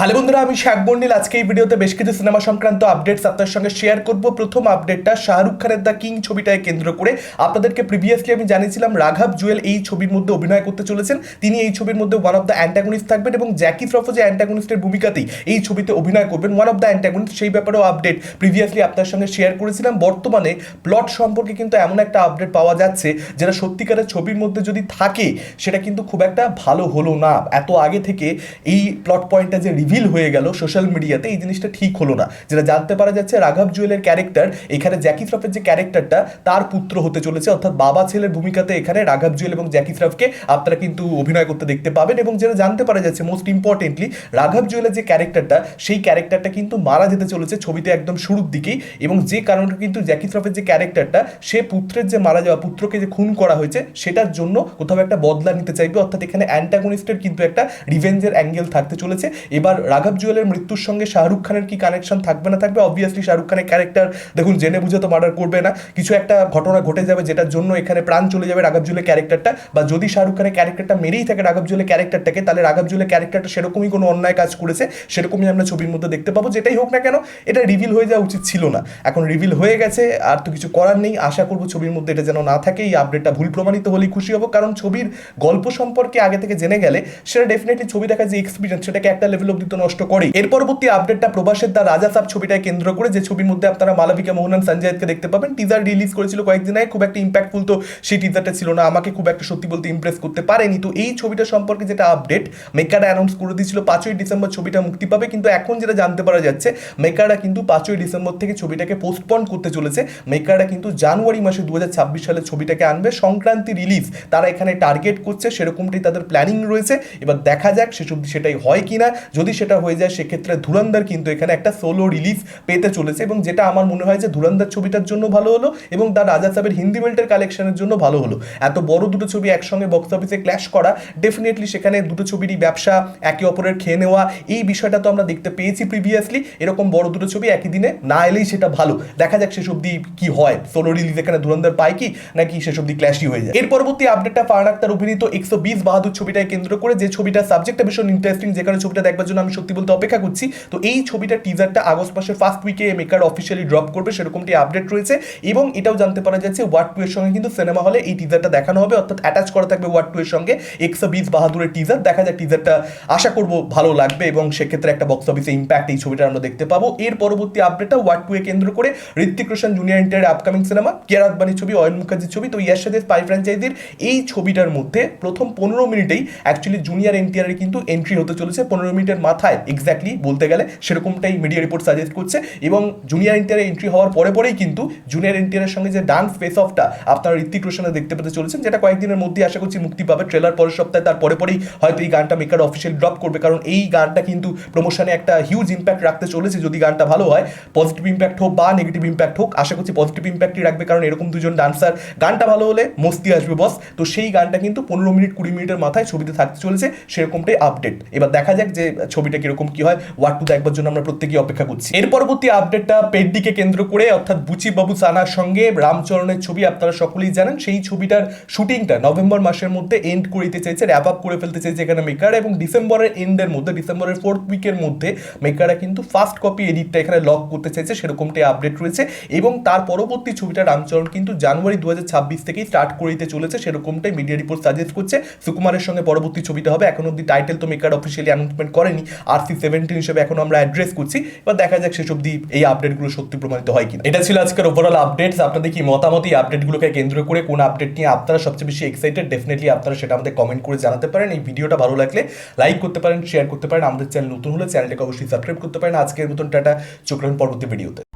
Hello বন্ধুরা, আমি শাক বন্ডিল আজকে এই ভিডিওতে বেশ কিছু সিনেমা সংক্রান্ত আপডেটস আপনার সঙ্গে শেয়ার করব। প্রথম আপডেটটা শাহরুখ খানের দ্য কিং ছবিটাকে কেন্দ্র করে। আপনাদেরকে প্রিভিয়াসলি আমি জানিয়েছিলাম, রাঘব জুয়েল এই ছবির মধ্যে অভিনয় করতে চলেছেন। তিনি এই ছবির মধ্যে ওয়ান অফ দ্য অ্যান্টাগনিস্ট থাকবেন এবং জ্যাকি শ্রফ যে অ্যান্টাগনিস্টের ভূমিকাতেই এই ছবিতে অভিনয় করবেন ওয়ান অফ দ্য অ্যান্টাগনিস্ট সেই ব্যাপারেও আপডেট প্রিভিয়াসলি আপনার সঙ্গে শেয়ার করেছিলাম। বর্তমানে প্লট সম্পর্কে কিন্তু এমন একটা আপডেট পাওয়া যাচ্ছে, যেটা সত্যিকারের ছবির মধ্যে যদি থাকে, সেটা কিন্তু খুব একটা ভালো হলো না। এত আগে থেকে এই প্লট পয়েন্টটা যে রিভিল হয়ে গেল সোশ্যাল মিডিয়াতে এই জিনিসটা ঠিক হলো না। যেটা জানতে পারা যাচ্ছে, রাঘব জুয়েলের ক্যারেক্টার এখানে জ্যাকি শ্রফের যে ক্যারেক্টারটা তার পুত্র হতে চলেছে। অর্থাৎ বাবা ছেলের ভূমিকাতে এখানে রাঘব জুয়েল এবং জ্যাকি শ্রফকে আপনারা কিন্তু অভিনয় করতে দেখতে পাবেন এবং যেটা জানতে পারা যাচ্ছে মোস্ট ইম্পর্টেন্টলি রাঘব জুয়েলের যে ক্যারেক্টারটা সেই ক্যারেক্টারটা কিন্তু মারা যেতে চলেছে ছবিতে একদম শুরুর দিকেই এবং যে কারণে কিন্তু জ্যাকি শ্রফের যে ক্যারেক্টারটা সে পুত্রের যে মারা যাওয়া পুত্রকে যে খুন করা হয়েছে, সেটার জন্য কোথাও একটা বদলা নিতে চাইবে। অর্থাৎ এখানে অ্যান্টাগনিস্টের কিন্তু একটা রিভেঞ্জের অ্যাঙ্গেল থাকতে চলেছে। এবার রাঘব জুয়েলের মৃত্যুর সঙ্গে শাহরুখ খানের কি কানেকশন থাকবে না থাকবে? অবভিয়াসলি শাহরুখ খানের ক্যারেক্টার দেখুন, জেনে বুঝে তো মার্ডার করবে না। কিছু একটা ঘটনা ঘটে যাবে যেটার জন্য এখানে প্রাণ চলে যাবে রাঘব জুয়েলের ক্যারেক্টারটা বা যদি শাহরুখ খানের ক্যারেক্টারটা মেরেই থাকে রাঘব জুয়েলের ক্যারেক্টারটাকে তাহলে রাঘব জুয়েলের ক্যারেক্টারটা সেরকমই কোনো অন্যায় কাজ করেছে। সেরকমই আমরা ছবির মধ্যে দেখতে পাবো। যেটাই হোক না কেন, এটা রিভিল হয়ে যাওয়া উচিত ছিল না। এখন রিভিল হয়ে গেছে, আর তো কিছু করার নেই। আশা করব ছবির মধ্যে এটা যেন না থাকে। এই আপডেটটা ভুল প্রমাণিত হলেই খুশি হব। কারণ ছবির গল্প সম্পর্কে আগে থেকে জেনে গেলে, সেটা ডেফিনেটলি ছবি দেখার যে এক্সপিরিয়েন্স সেটাকে একটা লেভেল অব্দি তো নষ্ট করে। এর পরবর্তী আপডেটটা প্রবাসের দা রাজা সাব ছবিটাকে কেন্দ্র করে, যে ছবির মধ্যে আপনারা মালাবিকা মোহনান সঞ্জয়কে দেখতে পাবেন। টিজার রিলিজ করেছিল কয়েকদিন আগে, খুব একটা ইম্প্যাক্টফুল তো সেই টিজারটা ছিল না। আমাকে খুব একটা সত্যি বলতে ইমপ্রেস করতে পারেনি। তো এই ছবিটা সম্পর্কে যেটা আপডেট মেকাররা অ্যানাউন্স করে দিয়েছিল, পাঁচই ডিসেম্বর ছবিটা মুক্তি পাবে। কিন্তু এখন যেটা জানতে পারা যাচ্ছে মেকাররা কিন্তু পাঁচই ডিসেম্বর থেকে ছবিটাকে পোস্টপন করতে চলেছে। মেকাররা কিন্তু জানুয়ারি মাসে দু হাজার ছাব্বিশ সালে ছবিটাকে আনবে। সংক্রান্তি রিলিজ তারা এখানে টার্গেট করছে, সেরকমটাই তাদের প্ল্যানিং রয়েছে। এবার দেখা যাক সেসব সেটাই হয় কিনা। যদি সেটা হয়ে যায়, সেক্ষেত্রে ধুরন্ধর কিন্তু এখানে একটা সোলো রিলিজ পেতে চলেছে এবং যেটা আমার মনে হয় যে ধুরন্ধর ছবিটার জন্য ভালো হলো এবং তার রাজা সাহেবের হিন্দি বেল্টের কালেকশনের জন্য ভালো হলো। এত বড় দুটো ছবি একসঙ্গে বক্স অফিসে ক্ল্যাশ করা ডেফিনেটলি সেখানে দুটো ছবিরই ব্যবসা একে অপরের খেয়ে নেওয়া, এই বিষয়টা তো আমরা দেখতে পেয়েছি প্রিভিয়াসলি এরকম বড় দুটো ছবি একই দিনে না এলেই সেটা ভালো। দেখা যাক শেষ অব্দি কি হয়। সোলো রিলিজ এখানে ধুরন্ধর পায় কি, নাকি শেষ অব্দি ক্ল্যাশই হয়ে যায়। এর পরবর্তী আপডেটটা ফারান আক্তার অভিনীত একশো বিশ বাহাদুর ছবিটাকে কেন্দ্র করে, যে ছবিটার সাবজেক্টটা ভীষণ ইন্টারেস্টিং যেখানে ছবিটা দেখবার জন্য আমি সত্যি বলতে অপেক্ষা করছি। তো এই ছবিটার টিজারটা আগস্ট মাসের ফার্স্ট উইকে মেকার অফিসিয়ালি ড্রপ করবে সেরকমটি আপডেট রয়েছে। এবং এটাও জানতে পারা যাচ্ছে ওয়ার্ড টু এর সঙ্গে কিন্তু সিনেমা হলে এই টিজারটা দেখানো হবে। অর্থাৎ অ্যাটাচ করা থাকবে ওয়ার্ড টু এর সঙ্গে একশো বিশ বাহাদুরের টিজার দেখা যাক টিজারটা আশা করব ভালো লাগবে এবং সেক্ষেত্রে একটা বক্স অফিসে ইম্প্যাক্ট এই ছবিটা আমরা দেখতে পাবো। এর পরবর্তী আপডেটটা ওয়ার্ড টু এ কেন্দ্র করে ঋত্বিক রোশন জুনিয়র ইন্টারের আপকামিং সিনেমা কেয়ার আদবানির ছবি, অয়ন মুখার্জির ছবি। তো ইয়ার সাথে স্পাই ফ্র্যাঞ্চাইজির এই ছবিটার মধ্যে প্রথম পনেরো মিনিটেই অ্যাকচুয়ালি জুনিয়র এনটিআরের কিন্তু এন্ট্রি হতে চলেছে। পনেরো মিনিটের মাথায় এক্স্যাক্টলি বলতে গেলে সেরকমটাই মিডিয়া রিপোর্ট সাজেস্ট করছে এবং জুনিয়র এনটিআর এন্ট্রি হওয়ার পরে পরেই কিন্তু জুনিয়র এনটিআরের সঙ্গে যে ডান্স ফেস অফটা আপনারা ঋত্বিক রোশনে দেখতে পেতে চলেছেন, যেটা কয়েকদিনের মধ্যে আশা করছি মুক্তি পাবে। ট্রেলার পরের সপ্তাহে তার পরে পরেই হয়তো এই গানটা মেকার অফিসিয়াল ড্রপ করবে, কারণ এই গানটা কিন্তু প্রমোশনে একটা হিউজ ইম্প্যাক্ট রাখতে চলেছে যদি গানটা ভালো হয়। পজিটিভ ইম্প্যাক্ট হোক বা নেগেটিভ ইম্প্যাক্ট হোক, আশা করছি পজিটিভ ইম্প্যাক্টই রাখবে, কারণ এরকম দুজন ডান্সার গানটা ভালো হলে মস্তি আসবে বস তো সেই গানটা কিন্তু পনেরো মিনিট কুড়ি মিনিটের মাথায় ছবিতে থাকতে চলেছে, সেরকমটাই আপডেট এবার দেখা যাক যে ছবিটা কীরকম কি হয় ওয়ার্ড টু দেখবার জন্য আমরা প্রত্যেকেই অপেক্ষা করছি। এর পরবর্তী আপডেটটা পেডডিকে কেন্দ্র করে, অর্থাৎ বুচি বাবু সানার সঙ্গে রামচরণের ছবি, আপনারা সকলেই জানেন, সেই ছবিটার শুটিংটা নভেম্বর মাসের মধ্যে এন্ড করিতে চাইছে র্যাপ আপ করে ফেলতে চাইছে এখানে মেকার এবং ডিসেম্বরের এন্ডের মধ্যে, ডিসেম্বরের ফোর্থ উইকের মধ্যে মেকাররা কিন্তু ফার্স্ট কপি এডিটটা এখানে লক করতে চাইছে, সেরকমটাই আপডেট রয়েছে এবং তার পরবর্তী ছবিটা রামচরণ কিন্তু জানুয়ারি দু হাজার ছাব্বিশ থেকেই স্টার্ট করিতে চলেছে, সেরকমটাই মিডিয়া রিপোর্ট সাজেস্ট করছে। সুকুমারের সঙ্গে পরবর্তী ছবিটা হবে, এখন অব্দি টাইটেল তো মেকার অফিসিয়ালি অ্যানাউন্সমেন্ট করেনি আর সি সেভেন্টিন হিসেবে এখন আমরা অ্যাড্রেস করছি। এবার দেখা যাক শেষ দিয়ে এই আপডেটগুলো সত্যি প্রমাণিত হয় কিনা। এটা ছিল আজকের ওভারঅল আপডেটস আপনাদের কি মতামত এই আপডেটগুলোকে কেন্দ্র করে কোন আপডেট নিয়ে আপনারা সবচেয়ে বেশি এক্সাইটেড ডেফিনেটলি আপনারা সেটা আমাদের কমেন্ট করে জানাতে পারেন। এই ভিডিওটা ভালো লাগলে লাইক করতে পারেন শেয়ার করতে পারেন। আমাদের চ্যানেল নতুন হলে চ্যানেলটাকে অবশ্যই সাবস্ক্রাইব করতে পারেন। আজকের মতন টাটা। চোখ পরবর্তী ভিডিওতে